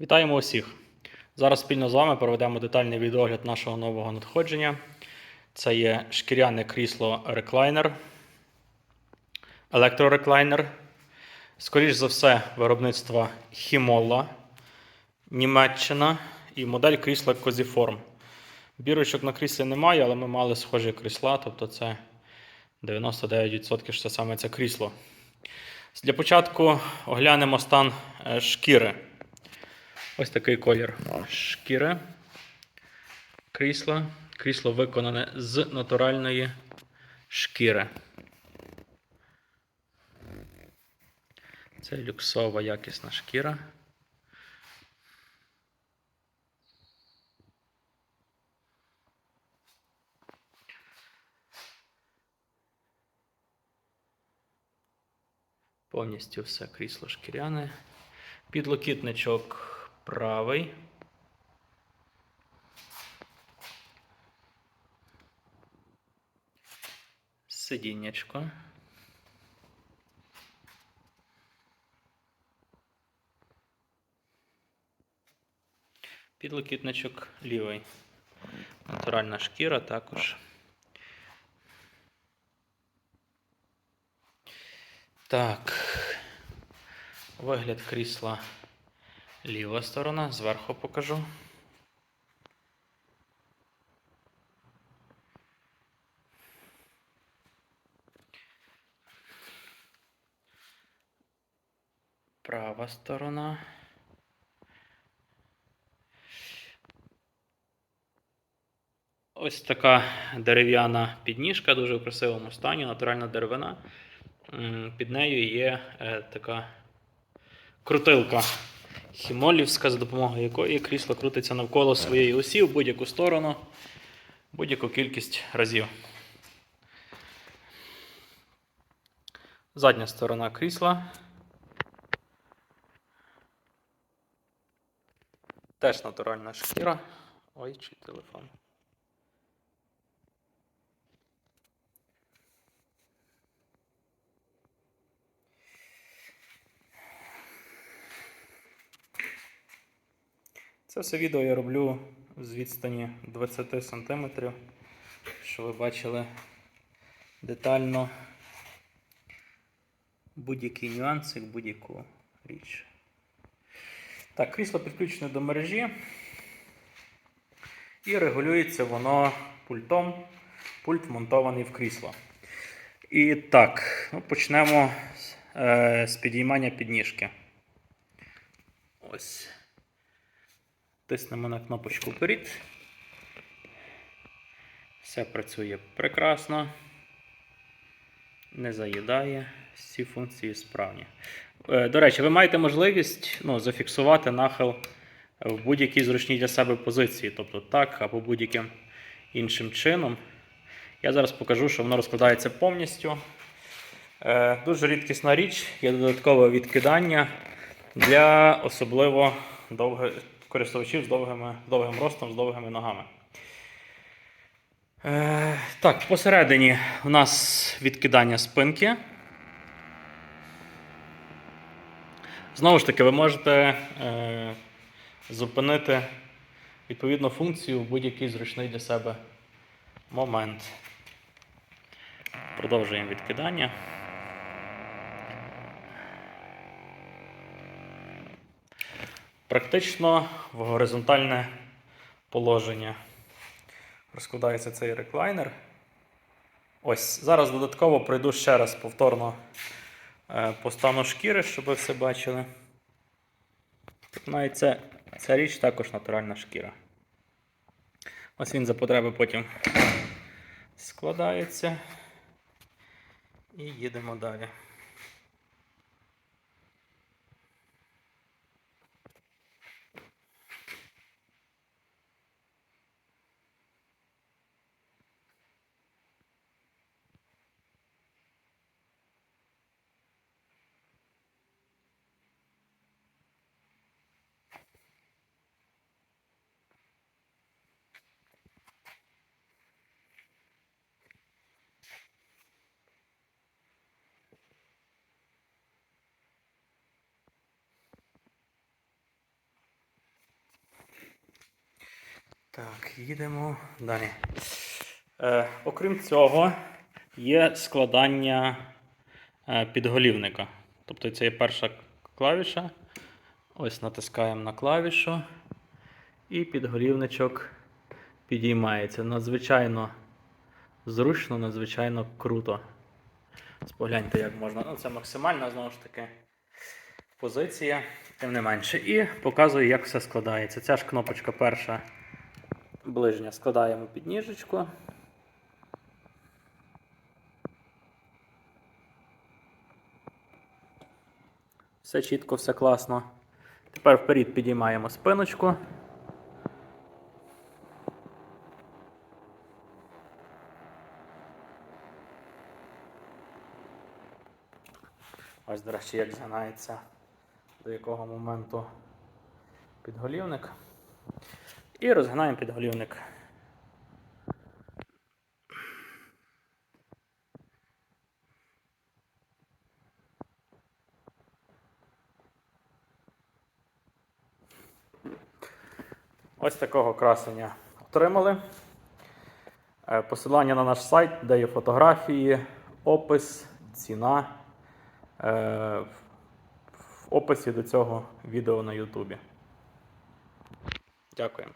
Вітаємо усіх! Зараз спільно з вами проведемо детальний відеогляд нашого нового надходження. Це є шкіряне крісло реклайнер, електрореклайнер. Скоріш за все, виробництва Хімолла, Німеччина і модель крісла Козіформ. Бірочок на кріслі немає, але ми мали схожі крісла, тобто це 99% що саме це крісло. Для початку оглянемо стан е, шкіри. Ось такий колір шкіри. Крісло. Крісло виконане з натуральної шкіри. Це люксова якісна шкіра. Повністю все крісло шкіряне. Підлокітничок правий. Сидіннячко. Підлокітничок лівий. Натуральна шкіра також. Так. Вигляд крісла ліва сторона, зверху покажу. Права сторона. Ось така дерев'яна підніжка, дуже в красивому стані, натуральна деревина. Під нею є е, така крутилка хімолівська, за допомогою якої крісло крутиться навколо своєї осі в будь-яку сторону, будь-яку кількість разів. Задня сторона крісла. Теж натуральна шкіра. Ой, чи телефон. Це все відео я роблю з відстані 20 см, що ви бачили детально будь-який нюансик, будь-яку річ. Так, крісло підключене до мережі і регулюється воно пультом. Пульт вмонтований в крісло. І так, ну, почнемо е, з підіймання підніжки. Ось. Тиснемо на кнопочку вперед. Все працює прекрасно. Не заїдає. Всі функції справні. Е, До речі, ви маєте можливість ну, зафіксувати нахил в будь-якій зручній для себе позиції, тобто так або будь-яким іншим чином. Я зараз покажу, що воно розкладається повністю. Е, Дуже рідкісна річ, є додаткове відкидання для особливо довго, користувачів з, довгими, довгим ростом, з довгими ногами. Е, так, посередині у нас відкидання спинки. Знову ж таки, ви можете е, зупинити відповідну функцію в будь-який зручний для себе момент. Продовжуємо відкидання. Практично в горизонтальне положення розкладається цей реклайнер. Ось, зараз додатково пройду ще раз повторно е, по стану шкіри, щоб ви все бачили. Тут навіть ця, ця річ також натуральна шкіра. Ось він за потреби потім складається. І їдемо далі. Так, їдемо далі. Е, окрім цього, є складання е, підголівника. Тобто це є перша клавіша. Ось натискаємо на клавішу, і підголівничок підіймається. Надзвичайно зручно, надзвичайно круто. Спогляньте, як можна. Ну, це максимальна, знову ж таки, позиція, тим не менше. І показую, як все складається. Ця ж кнопочка перша ближня складаємо під ніжечку. Все чітко, все класно. Тепер вперед підіймаємо спиночку. Ось, до речі, як згинається до якого моменту підголівник. І розгинаємо підголівник. Ось такого красення отримали. Е, Посилання на наш сайт, де є фотографії, опис, ціна. е, В описі до цього відео на Ютубі. Дякуємо.